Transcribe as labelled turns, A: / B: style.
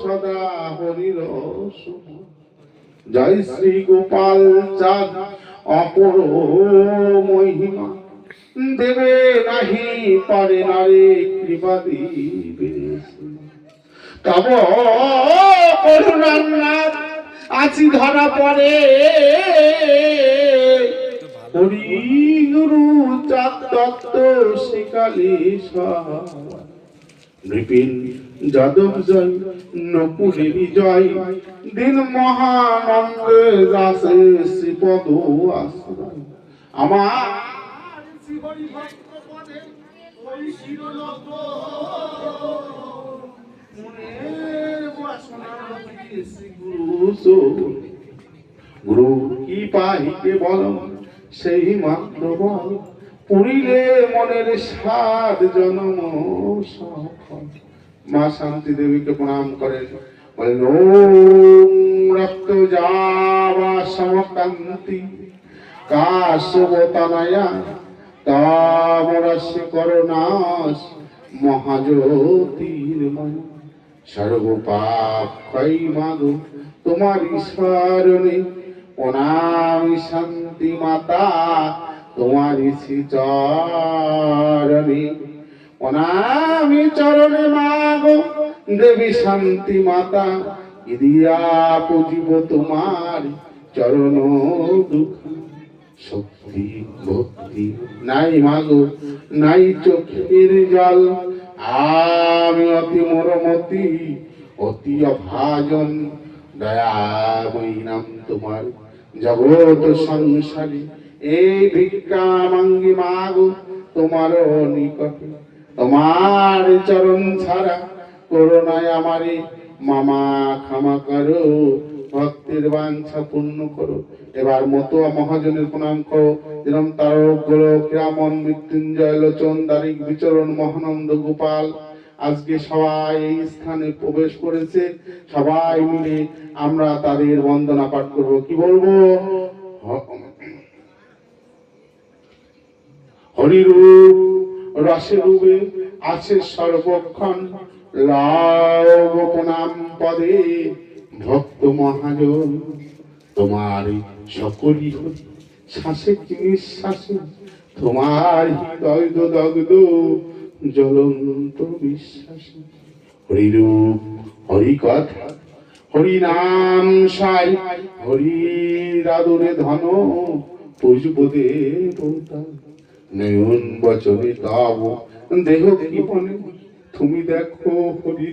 A: সদা হরির জয় শ্রী গোপাল চাঁদ অপর মহিমা। দেবে নাহি পারে নারে কৃপা দিবে। তব করুণানাথ আছি ধরা পড়ে। হরি গুরু চাঁদ দত্ত শিকালী সহায় নৃপিন যাদব জয় নকুলে বিজয়। দিন মহানন্দে দাসে শ্রীপদ আমার গুরু কি পাহিকে বল সেই মাত্র বল। পুরিলে মনের সাত জনম মা শান্তি দেবীকে প্রণাম করেন। বলেন, ওম রক্ত যাবা সমকান্তি, কাশবতনয়া, তামরস্য করুণাস মহাজ্যোতির্ময় সর্বপাপ ক্ষয় মাগো তোমার ঈশ্বরণে প্রণামী শান্তি মাতা তোমার চরণে প্রণামী চরণে মাগো, দেবী শান্তি মাতা, ইদিয়া পুজিব তোমার চরণ দুঃখ। শক্তি, ভক্তি নাই মাগো, নাই চোখের জল। আমি অতি মরমতি, অতি অভাজন দয়াময়ী নাম তোমার জগৎ সংসারী এই ভিক্ষা মাঙ্গি মাগো তোমার নিকটে। তোমার চরণ ছাড়া করোনায় আমারে। মামা ক্ষমা করো, ভক্তের বাঞ্ছা পূর্ণ করো। এবার মতো মহাজনের প্রণাম করো। যেরম তারক গোলক রামন মৃত্যুঞ্জয় লোচন দারিক বিচরণ মহানন্দ গোপাল। আজকে সবাই এই স্থানে প্রবেশ করেছে। সবাই মিলে আমরা তাদের বন্দনা পাঠ করব। কি বলব? হরিরূপ, রসরূপে আছে সর্বক্ষণ। লাভ প্রণাম পদে ভক্ত মহাজন, তোমার সকলই শ্বাসে নিঃশ্বাসে? তোমার হৃদয় দগ্ধ জ্বলন্ত বিশ্বাস হরিরূপ হরি কথা হরি নাম সাই হরি রাদরে ধন পুষ্প দেবতা নয়ন বচনে তাব দেহ কি তুমি দেখো হরি